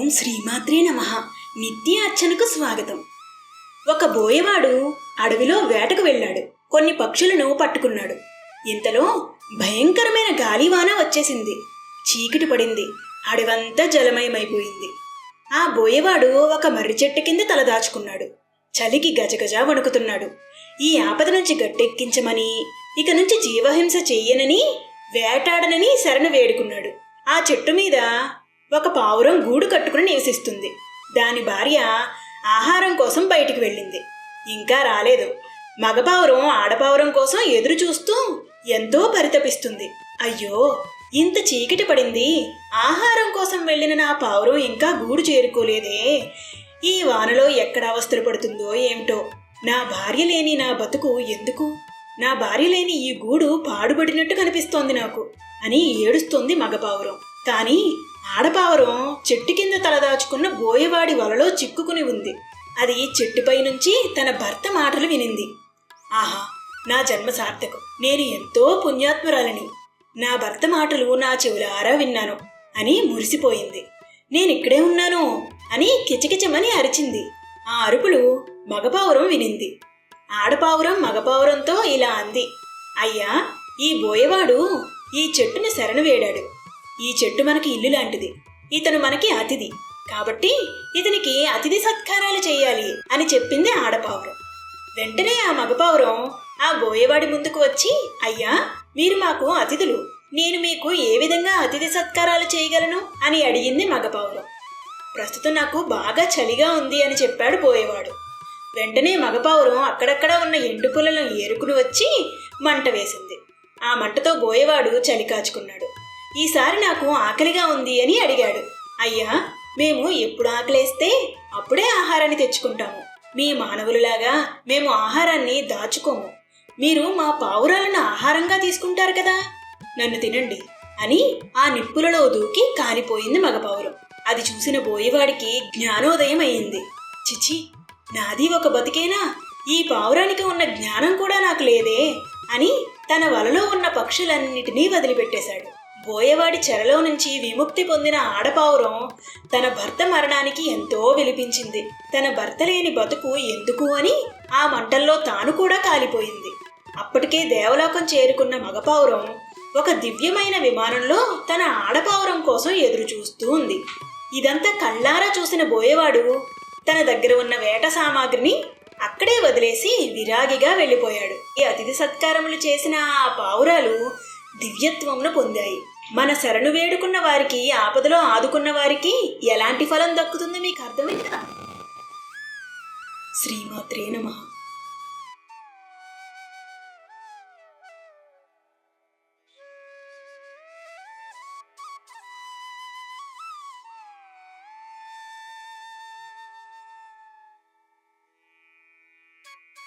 ఓం శ్రీమాత్రే నమ. నిత్య అర్చనకు స్వాగతం. ఒక బోయవాడు అడవిలో వేటకు వెళ్ళాడు. కొన్ని పక్షులను పట్టుకున్నాడు. ఇంతలో భయంకరమైన గాలివాన వచ్చేసింది. చీకటి పడింది. అడవంతా జలమయమైపోయింది. ఆ బోయవాడు ఒక మర్రి చెట్టు కింద తలదాచుకున్నాడు చలికి గజగజ వణుకుతున్నాడు. ఈ ఆపద నుంచి గట్టెక్కించమని ఇక నుంచి జీవహింస చెయ్యనని వేటాడనని శరణ వేడుకున్నాడు. ఆ చెట్టు మీద ఒక పావురం గూడు కట్టుకుని నివసిస్తుంది. దాని భార్య ఆహారం కోసం బయటికి వెళ్ళింది. ఇంకా రాలేదు. మగపావురం ఆడపావురం కోసం ఎదురు చూస్తూ ఎంతో పరితపిస్తుంది. అయ్యో ఇంత చీకటి పడింది. ఆహారం కోసం వెళ్ళిన నా పావురం ఇంకా గూడు చేరుకోలేదే. ఈ వానలో ఎక్కడ అవస్థలు పడుతుందో ఏమిటో. నా భార్య లేని నా బతుకు ఎందుకు? నా భార్య లేని ఈ గూడు పాడుబడినట్టు కనిపిస్తోంది నాకు అని ఏడుస్తోంది మగపావురం కానీ ఆడపావురం చెట్టు కింద తలదాచుకున్న బోయవాడి వలలో చిక్కుకుని ఉంది. అది చెట్టుపై నుంచి తన భర్త మాటలు వినింది. ఆహా నా జన్మ సార్థకం. నేను ఎంతో పుణ్యాత్మురాలని. నా భర్త మాటలు నా చెవులారా విన్నాను అని మురిసిపోయింది. నేనిక్కడే ఉన్నాను అని కిచకిచమని అరిచింది. ఆ అరుపులు మగపావురం వినింది. ఆడపావురం మగపావురంతో ఇలా అంది. అయ్యా ఈ బోయవాడు ఈ చెట్టుని శరణు వేడాడు. ఈ చెట్టు మనకి ఇల్లు లాంటిది. ఇతను మనకి అతిథి. కాబట్టి ఇతనికి అతిథి సత్కారాలు చేయాలి అని చెప్పింది ఆడపావురం వెంటనే ఆ మగపావురం ఆ బోయేవాడి ముందుకు వచ్చి అయ్యా మీరు మాకు అతిథులు. నేను మీకు ఏ విధంగా అతిథి సత్కారాలు చేయగలను? అని అడిగింది మగపావురం ప్రస్తుతం నాకు బాగా చలిగా ఉంది అని చెప్పాడు బోయేవాడు. వెంటనే మగపావురం అక్కడక్కడ ఉన్న ఎండు పుల్లలను ఏరుకుని వచ్చి మంట వేసింది. ఆ మంటతో బోయేవాడు చలి కాచుకున్నాడు. ఈసారి నాకు ఆకలిగా ఉంది అని అడిగాడు. అయ్యా మేము ఎప్పుడు ఆకలేస్తే అప్పుడే ఆహారాన్ని తెచ్చుకుంటాము. మీ మానవులలాగా మేము ఆహారాన్ని దాచుకోము. మీరు మా పావురాలను ఆహారంగా తీసుకుంటారు కదా? నన్ను తినండి అని ఆ నిప్పులలో దూకి కాలిపోయింది మగపావురం. అది చూసిన బోయేవాడికి జ్ఞానోదయం అయింది. చిచి నాది ఒక బతికేనా? ఈ పావురానికి ఉన్న జ్ఞానం కూడా నాకు లేదే అని తన వలలో ఉన్న పక్షులన్నిటినీ వదిలిపెట్టేశాడు. బోయవాడి చెరలో నుంచి విముక్తి పొందిన ఆడపావురం తన భర్త మరణానికి ఎంతో విలిపించింది. తన భర్త లేని బతుకు ఎందుకు అని ఆ మంటల్లో తాను కూడా కాలిపోయింది. అప్పటికే దేవలోకం చేరుకున్న మగపావురం ఒక దివ్యమైన విమానంలో తన ఆడపావురం కోసం ఎదురు చూస్తూ ఉంది. ఇదంతా కళ్ళారా చూసిన బోయేవాడు తన దగ్గర ఉన్న వేట సామాగ్రిని అక్కడే వదిలేసి విరాగిగా వెళ్ళిపోయాడు. ఈ అతిథి సత్కారములు చేసిన ఆ పావురాలు దివ్యత్వంను పొందాయి. మన శరణు వేడుకున్న వారికి ఆపదలో ఆదుకున్న వారికి ఎలాంటి ఫలం దక్కుతుందో? మీకు అర్థమైందా? శ్రీమాత్రే నమః.